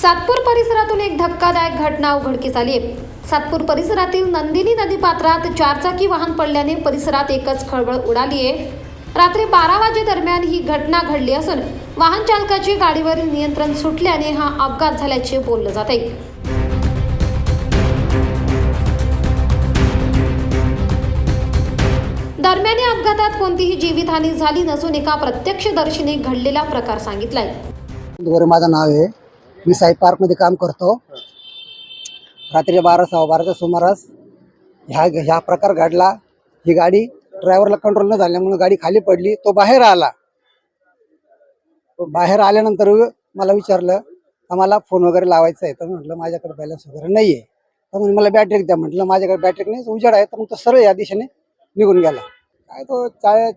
सातपूर परिसरातून एक धक्कादायक घटना उघडकीस आली आहे. सातपूर परिसरातील नंदिनी नदी पात्रात चारचाकी वाहन पडल्याने परिसरात एकच खळबळ उडाली आहे. रात्री बारा वाजे दरम्यान ही घटना घडली असून वाहन चालकाची गाडीवरील नियंत्रण सुटल्याने हा अपघात झाल्याचे बोललं जात आहे. दरम्यान या अपघातात कोणतीही जीवितहानी झाली नसून एका प्रत्यक्षदर्शीने घडलेला प्रकार सांगितलाय. माझं नाव आहे. मी साई पार्कमध्ये काम करतो. रात्री बारा सव्वा बाराच्या सुमारास ह्या ह्या प्रकार घडला. ही गाडी ड्रायव्हरला कंट्रोल न झाल्यामुळे गाडी खाली पडली. तो बाहेर आला. तो बाहेर आल्यानंतर मला विचारलं आम्हाला फोन वगैरे लावायचा आहे. तर म्हटलं माझ्याकडे बॅलन्स वगैरे नाही आहे तर म्हणे मला बॅटरी द्या. म्हटलं माझ्याकडे बॅटरी नाही उजेड आहे. तर मग तो सरळ या दिशेने निघून गेला. काय तो चाळ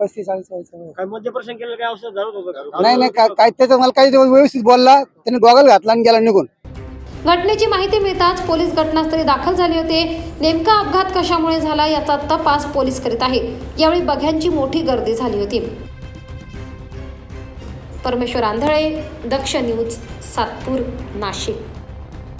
पस्तीस चाळीस वर्ष काय मध्यप्रशन केलं काय औषध झालं होतं? नाही नाही काय काय त्याचं मला काही दिवस व्यवस्थित बोलला त्याने गॉगल घातला आणि गेला निघून. घटनेची माहिती मिळताच पोलीस घटनास्थळी दाखल झाले होते. नेमका अपघात कशामुळे झाला याचा तपास पोलीस करीत आहे यावेळी बघ्यांची मोठी गर्दी झाली होती. परमेश्वर आंधळे दक्ष न्यूज सातपूर नाशिक.